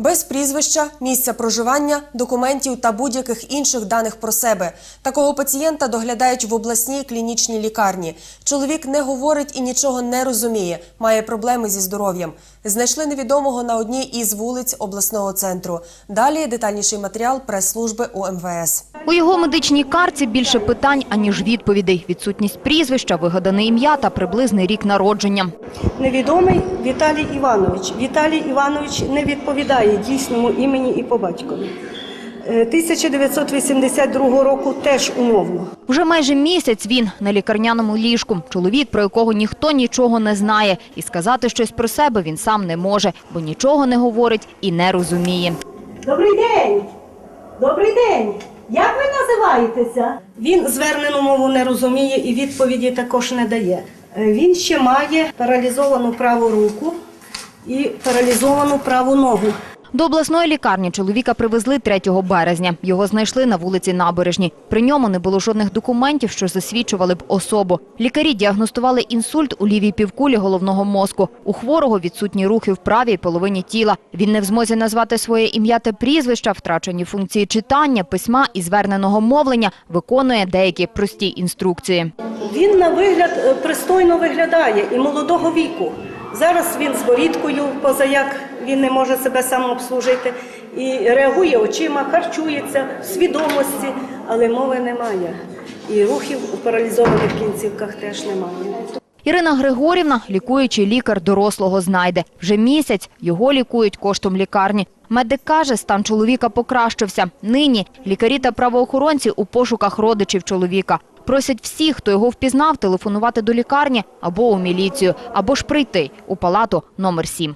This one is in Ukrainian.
Без прізвища, місця проживання, документів та будь-яких інших даних про себе. Такого пацієнта доглядають в обласній клінічній лікарні. Чоловік не говорить і нічого не розуміє, має проблеми зі здоров'ям. Знайшли невідомого на одній із вулиць обласного центру. Далі детальніший матеріал прес-служби УМВС. У його медичній карті більше питань, аніж відповідей. Відсутність прізвища, вигадане ім'я та приблизний рік народження. Невідомий Віталій Іванович. Віталій Іванович не відповідає дійсному імені і по батькові. Е, 1982 року теж умовно. Вже майже місяць він на лікарняному ліжку. Чоловік, про якого ніхто нічого не знає. І сказати щось про себе він сам не може, бо нічого не говорить і не розуміє. Добрий день! Добрий день! Як ви називаєтеся? Він звернену мову не розуміє і відповіді також не дає. Е, Він ще має паралізовану праву руку і паралізовану праву ногу. До обласної лікарні чоловіка привезли 3 березня. Його знайшли на вулиці Набережній. При ньому не було жодних документів, що засвідчували б особу. Лікарі діагностували інсульт у лівій півкулі головного мозку. У хворого відсутні рухи в правій половині тіла. Він не в змозі назвати своє ім'я та прізвища, втрачені функції читання, письма і зверненого мовлення, виконує деякі прості інструкції. Він на вигляд е, пристойно виглядає і молодого віку. Зараз він з борідкою, позаяк він не може себе самообслужити і реагує очима, харчується в свідомості, але мови немає. І рухів у паралізованих кінцівках теж немає. Ірина Григорівна, лікуючий лікар дорослого, знайде. Вже місяць його лікують коштом лікарні. Медик каже, стан чоловіка покращився. Нині лікарі та правоохоронці у пошуках родичів чоловіка. Просять всіх, хто його впізнав, телефонувати до лікарні або у міліцію, або ж прийти у палату номер 7.